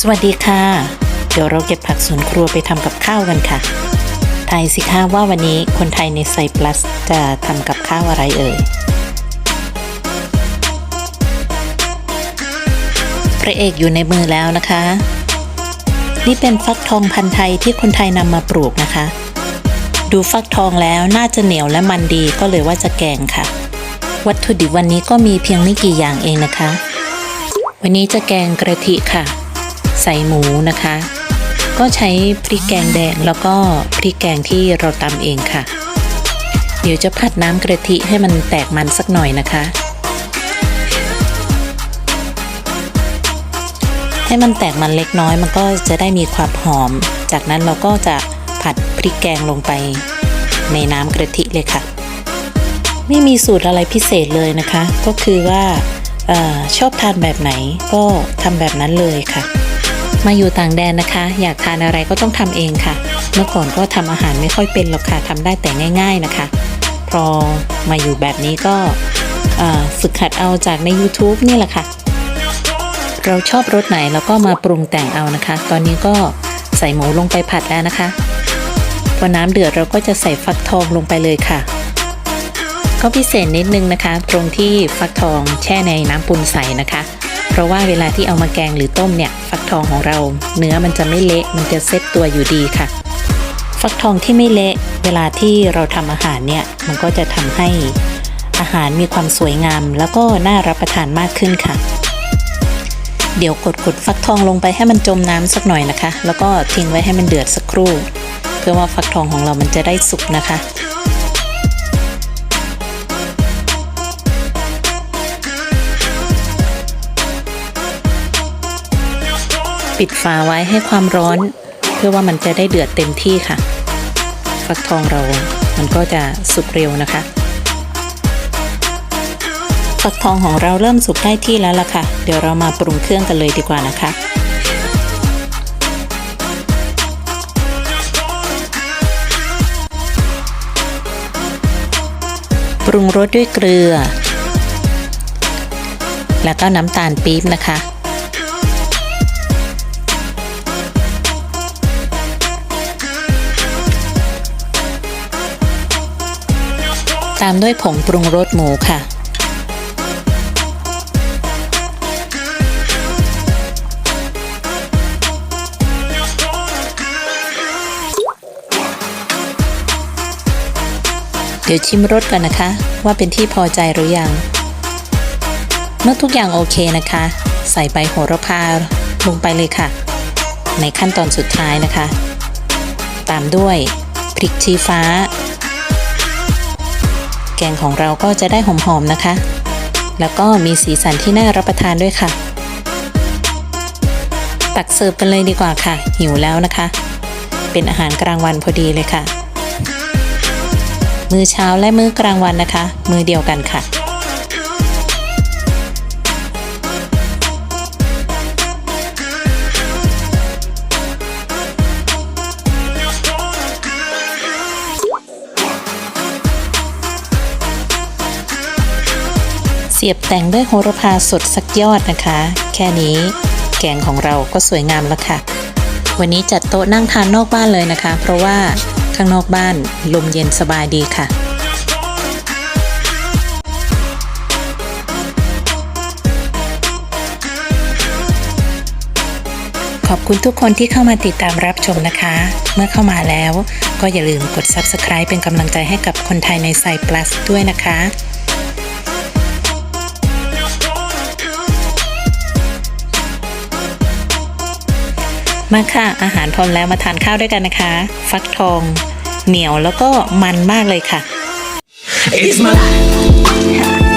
สวัสดีค่ะ เดี๋ยวเราเก็บผักสวนครัวไปทำกับข้าวกันค่ะทายสิคะว่าวันนี้คนไทยในไซปลัสจะทำกับข้าวอะไรเอ่ยพระเอกอยู่ในมือแล้วนะคะ นี่เป็นฟักทองพันธุ์ไทยที่คนไทยนำมาปลูกนะคะ ดูฟักทองแล้วน่าจะเหนียวและมันดีก็เลยว่าจะแกงค่ะ วัตถุดิบวันนี้ก็มีเพียงไม่กี่อย่างเองนะคะ วันนี้จะแกงกระทิค่ะ ใส่หมูนะคะ ก็ใช้พริกแกงแดงแล้วก็พริกแกงที่เราตำเองค่ะ เดี๋ยวจะผัดน้ำกระทิให้มันแตกมันสักหน่อยนะคะ ให้มันแตกมันเล็กน้อยมันก็จะได้มีความหอม จากนั้นเราก็จะผัดพริกแกงลงไปในน้ำกระทิเลยค่ะ ไม่มีสูตรอะไรพิเศษเลยนะคะ ก็คือว่าอชอบทานแบบไหนก็ทำแบบนั้นเลยค่ะ มาอยู่ต่างแดนนะคะ อยากทานอะไรก็ต้องทำเองค่ะ เมื่อก่อนก็ทำอาหารไม่ค่อยเป็นหรอกค่ะทำได้แต่ง่าย ๆนะคะ พอมาอยู่แบบนี้ก็ฝึกหัดเอาจากใน YouTube นี่แหละค่ะ เราชอบรสไหนเราก็มาปรุงแต่งเอานะคะ ตอนนี้ก็ใส่หมูลงไปผัดแล้วนะคะพอน้ำเดือดเราก็จะใส่ฟักทองลงไปเลยค่ะ ก็พิเศษนิดนึงนะคะ ตรงที่ฟักทองแช่ในน้ำปูนใสนะคะ ราะว่าเวลาที่เอามาแกงหรือต้มเนี่ย ฟักทองของเรา เนื้อมันจะไม่เละมันจะเซ็ตตัวอยู่ดีค่ะ ฟักทองที่ไม่เละเวลาที่เราทำอาหารเนี่ยมันก็จะทำให้อาหารมีความสวยงาม แล้วก็น่ารับประทานมากขึ้นค่ะ เดี๋ยวกดกดฟักทองลงไปให้มันจมน้ำสักหน่อยนะคะ แล้วก็ทิ้งไว้ให้มันเดือดสักครู่ เพื่อว่าฟักทองของเรามันจะได้สุกนะคะ ปิดฝาไว้ให้ความร้อน เพื่อว่ามันจะได้เดือดเต็มที่ค่ะ ฟักทองเรา มันก็จะสุกเร็วนะคะ ฟักทองของเราเริ่มสุกได้ที่แล้วล่ะค่ะ เดี๋ยวเรามาปรุงเครื่องกันเลยดีกว่านะคะปรุงรสด้วยเกลือ แล้วก็น้ำตาลปี๊บนะคะ ตามด้วยผงปรุงรสหมูค่ะ เดี๋ยวชิมรสกันนะคะ ว่าเป็นที่พอใจหรือยัง เมื่อทุกอย่างโอเคนะคะ ใส่ใบโหระพาลงไปเลยค่ะ ในขั้นตอนสุดท้ายนะคะ ตามด้วยพริกชี้ฟ้า แกงของเราก็จะได้หอมๆนะคะ แล้วก็มีสีสันที่น่ารับประทานด้วยค่ะ ตักเสิร์ฟกันเลยดีกว่าค่ะ หิวแล้วนะคะ เป็นอาหารกลางวันพอดีเลยค่ะ มื้อเช้าและมื้อกลางวันนะคะ มื้อเดียวกันค่ะ สียบแต่งด้วยโหระพาสดสักยอดนะคะ แค่นี้แกงของเราก็สวยงามแล้วค่ะ วันนี้จัดโต๊ะนั่งทานนอกบ้านเลยนะคะ เพราะว่าข้างนอกบ้านลมเย็นสบายดีค่ะขอบคุณทุกคนที่เข้ามาติดตามรับชมนะคะ เมื่อเข้ามาแล้วก็อย่าลืมกด Subscribe เป็นกำลังใจให้กับคนไทยในไซ Plus ด้วยนะคะ มาค่ะ อาหารพร้อมแล้วมาทานข้าวด้วยกันนะคะ ฟักทอง เหนียวแล้วก็มันมากเลยค่ะ It's my life.